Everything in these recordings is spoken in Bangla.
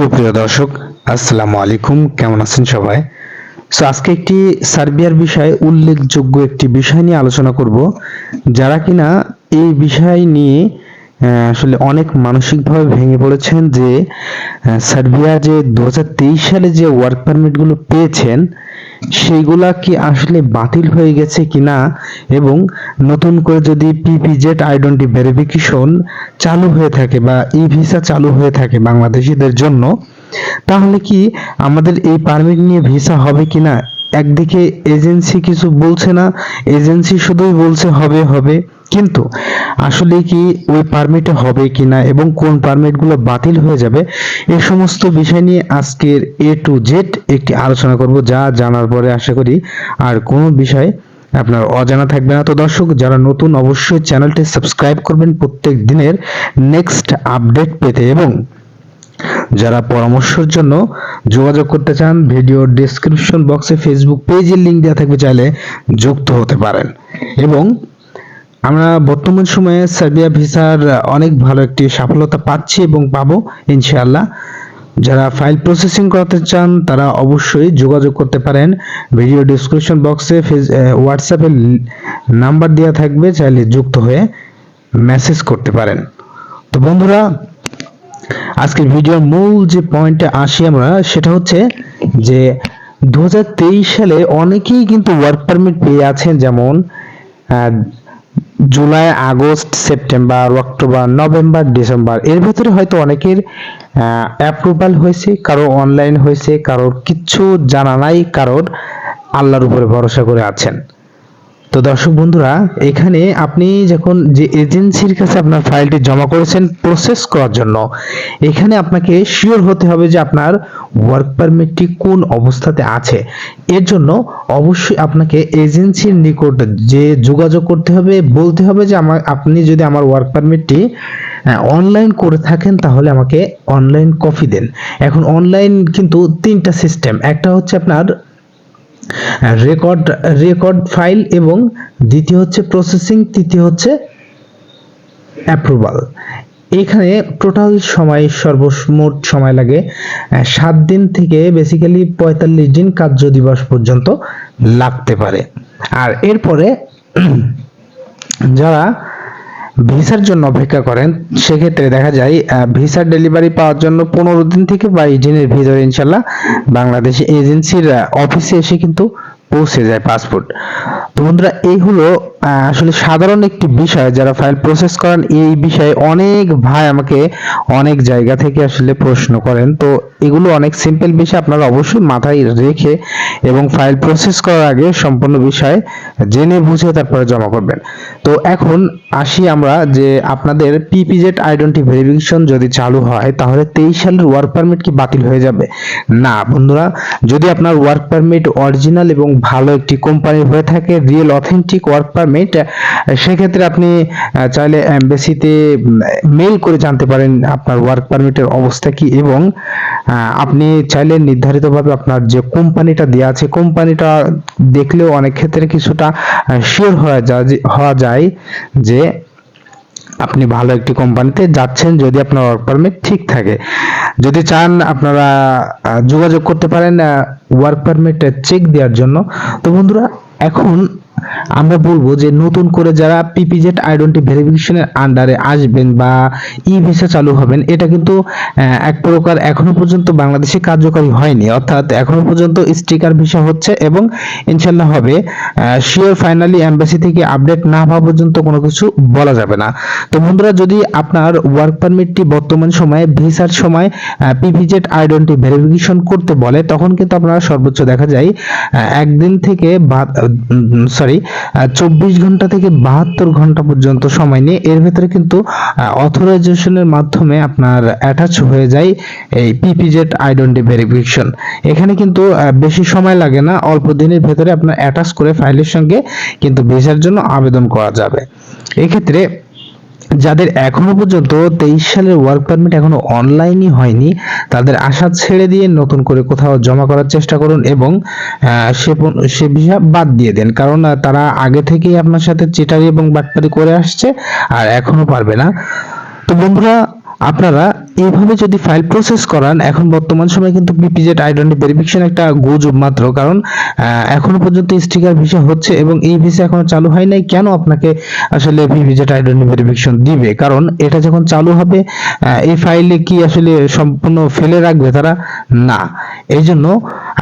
সুপ্রিয় দর্শক, আসসালামু আলাইকুম। কেমন আছেন সবাই? সো আজকে একটি সার্বিয়ার বিষয়ে উল্লেখযোগ্য একটি বিষয় নিয়ে আলোচনা করব, যারা কিনা এই বিষয় নিয়ে আসলে অনেক মানসিকভাবে ভেঙে পড়েছেন যে সার্বিয়া যে দু হাজার তেইশ সালে যে ওয়ার্ক পারমিটগুলো পেয়েছেন, সেইগুলা কি আসলে বাতিল হয়ে গেছে কিনা? এবং নতুন করে যদি পিপিজেড আইডেন্টি ভেরিফিকেশন চালু হয়ে থাকে বা ই ভিসা চালু হয়ে থাকে বাংলাদেশিদের জন্য, তাহলে কি আমাদের এই পারমিট নিয়ে ভিসা হবে কিনা? একদিকে এজেন্সি কিছু বলছে না এজেন্সি শুধুই বলছে হবে হবে। কিন্তু আসলে কি ওই পারমিটে হবে কিনা এবং কোন পারমিটগুলো বাতিল হয়ে যাবে এই সমস্ত বিষয় নিয়ে আজকের এ টু জেড একটি আলোচনা করব, যা জানার পরে আশা করি আর কোনো বিষয় আপনার অজানা থাকবে না। তো দর্শক, যারা নতুন অবশ্যই চ্যানেলটি সাবস্ক্রাইব করবেন প্রত্যেক দিনের নেক্সট আপডেট পেতে এবং যারা পরামর্শের জন্য যোগাযোগ করতে চান ভিডিও ডেসক্রিপশন বক্সে ফেসবুক পেজের লিংক দেওয়া থাকবে চাইলে যুক্ত হতে পারেন। এবং আমরা বর্তমান সময়ে সার্বিয়া ভিসার অনেক ভালো একটি সফলতা পাচ্ছি এবং পাবো, ইনশাআল্লাহ। যারা ফাইল প্রসেসিং করতে চান, তারা অবশ্যই যোগাযোগ করতে পারেন। ভিডিও ডিসক্রিপশন বক্সে হোয়াটসঅ্যাপে নাম্বার দেওয়া থাকবে, চাইলে যুক্ত হয়ে মেসেজ করতে পারেন। তো বন্ধুরা, আজকের ভিডিওর মূল যে পয়েন্টে আসি আমরা, সেটা হচ্ছে যে দু হাজার তেইশ সালে অনেকেই কিন্তু ওয়ার্ক পারমিট পেয়ে আছেন, যেমন July, August, September, October, November, December. এর ভিতরে হয়তো অনেকের অ্যাপ্রুভাল হয়েছে, কারও অনলাইন হয়েছে, কারোর কিচ্ছু জানা নাই, কারোর আল্লাহর উপরে ভরসা করে আছেন। তো দর্শক বন্ধুরা, এখানে আপনি যখন যে এজেন্সির কাছে আপনার ফাইলটি জমা করেছেন প্রসেস করার জন্য, এখানে আপনাকে শিওর হতে হবে যে আপনার ওয়ার্ক পারমিটটি কোন অবস্থাতে আছে। এর জন্য অবশ্যই আপনাকে এজেন্সির নিকট যে যোগাযোগ করতে হবে, বলতে হবে যে আমার আপনি যদি আমার ওয়ার্ক পারমিটটি অনলাইন করে থাকেন, তাহলে আমাকে অনলাইন কপি দেন। এখন অনলাইন কিন্তু তিনটা সিস্টেম একটা হচ্ছে আপনার রেকর্ড রেকর্ড ফাইল এবং দ্বিতীয় হচ্ছে প্রসেসিং, তৃতীয় হচ্ছে অ্যাপ্রুভাল। এখানে টোটাল সময় সর্বমোট সময় লাগে সাত দিন থেকে বেসিক্যালি পঁয়তাল্লিশ দিন কার্য দিবস পর্যন্ত লাগতে পারে। আর এরপরে যারা ভিসার জন্য অপেক্ষা করেন, সেক্ষেত্রে দেখা যায় ভিসার ডেলিভারি পাওয়ার জন্য পনেরো দিন থেকে বাইশ দিনের ভিতরে ইনশাল্লাহ বাংলাদেশ এজেন্সির অফিসে এসে কিন্তু পৌঁছে যায় পাসপোর্ট তো এই হলো আসলে সাধারণ একটি বিষয় যারা ফাইল প্রসেস করেন, এই বিষয়ে অনেক ভাই আমাকে অনেক জায়গা থেকে আসলে প্রশ্ন করেন। তো এগুলো অনেক সিম্পল বিষয়, আপনারা অবশ্যই মাথায় রেখে এবং ফাইল প্রসেস করার আগে সম্পূর্ণ বিষয় জেনে বুঝে তারপরে জমা করবেন। তো এখন আসি আমরা যে আপনাদের পিপিজেড আইডেন্টি ভেরিফিকেশন যদি চালু হয়, তাহলে তেইশ সালের ওয়ার্ক পারমিট কি বাতিল হয়ে যাবে? না, বন্ধুরা, যদি আপনার ওয়ার্ক পারমিট অরিজিনাল এবং ভালো একটি কোম্পানির হয়ে থাকে রিয়েল অথেন্টিক ওয়ার্ক পারমিট সেক্ষেত্রে আপনি চাইলে এমবেসিতে মেল করে জানতে পারেন আপনার ওয়ার্ক পারমিটের অবস্থা কি এবং আপনি চাইলে নির্ধারিতভাবে আপনার যে কোম্পানিটা দেওয়া আছে, কোম্পানিটা দেখলেও অনেক ক্ষেত্রে কিছুটা শিওর হওয়া যায় হওয়া যায় যে আপনি ভালো একটি কোম্পানিতে যাচ্ছেন যদি আপনার ওয়ার্ক পারমিট ঠিক থাকে। যদি চান আপনারা যোগাযোগ করতে পারেন ওয়ার্ক পারমিট চেক দেওয়ার জন্য। তো বন্ধুরা, এখন আমরা বলব যে নতুন করে যারা পিপিজেড আইডেন্টি ভেরিফিকেশনের আন্ডারে আসবেন বা ই ভিসা চালু হবেন, এটা কিন্তু এক প্রকার এখনও পর্যন্ত বাংলাদেশে কার্যকরী হয়নি। অর্থাৎ এখনও পর্যন্ত স্টিকার ভিসা হচ্ছে এবং ইনশাল্লাহ হবে। শিওর ফাইনালি এমবাসি থেকে আপডেট না হওয়া পর্যন্ত কোনো কিছু বলা যাবে না। তো বন্ধুরা, যদি আপনার ওয়ার্ক পারমিটটি বর্তমান সময়ে ভিসার সময় পিপিজেড আইডেন্টি ভেরিফিকেশন করতে বলে, তখন কিন্তু আপনারা সর্বোচ্চ দেখা যায় একদিন থেকে সরি চব্বিশ ঘণ্টা থেকে বাহাত্তর ঘণ্টা পর্যন্ত সময় নিয়ে এর ভেতরে কিন্তু অথরাইজেশনের মাধ্যমে আপনার অ্যাটাচ হয়ে যায় এই পিপিজেড আইডেন্টি ভেরিফিকেশন। এখানে কিন্তু বেশি সময় লাগে না, অল্প দিনের ভেতরে আপনার অ্যাটাচ করে ফাইলের সঙ্গে কিন্তু ভিসার জন্য আবেদন করা যাবে। এক্ষেত্রে যাদের এখনও পর্যন্ত তেইশ সালের ওয়ার্ক পারমিট এখনও অনলাইনই হয়নি, তাদের আশা ছেড়ে দিয়ে নতুন করে কোথাও জমা করার চেষ্টা করুন এবং সে সে ভিসা বাদ দিয়ে দেন। কারণ তারা আগে থেকেই আপনার সাথে চিটারি এবং বাটপারি করে আসছে আর এখনও পারবে না। তো বন্ধুরা আপনারা এইভাবে যদি ফাইল প্রসেস করান, এখন বর্তমান সময়ে কিন্তু বিপিজেড আইডেন্টি ভেরিফিকেশন একটা গুজব মাত্র। কারণ এখনও পর্যন্ত স্টিকার ভিসা হচ্ছে এবং এই ভিসা এখনও চালু হয় নাই। কেন আপনাকে আসলে বিপিজেড আইডেন্টি ভেরিফিকেশন দিবে? কারণ এটা যখন চালু হবে এই ফাইলে কি আসলে সম্পূর্ণ ফেলে রাখবে তারা? না। এই জন্য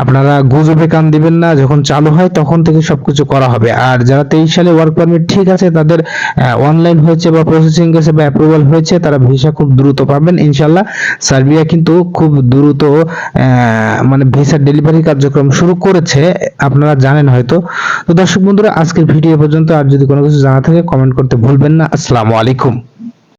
আপনারা গুজবে কান দিবেন না, যখন চালু হয় তখন থেকে সবকিছু করা হবে। আর যারা তেইশ সালে ওয়ার্ক পারমিট ঠিক আছে, তাদের অনলাইন হয়েছে বা প্রসেসিং গেছে বা অ্যাপ্রুভাল হয়েছে, তারা ভিসা খুব দ্রুত পাবেন ইনশাল্লাহ সার্বিয়া কিন্তু খুব দ্রুত মানে ভিসা ডেলিভারি কার্যক্রম শুরু করেছে, আপনারা জানেন হয়তো। তো দর্শক বন্ধুরা, আজকের ভিডিও পর্যন্ত। আর যদি কোনো কিছু জানা থাকে কমেন্ট করতে ভুলবেন না। আসসালামু আলাইকুম।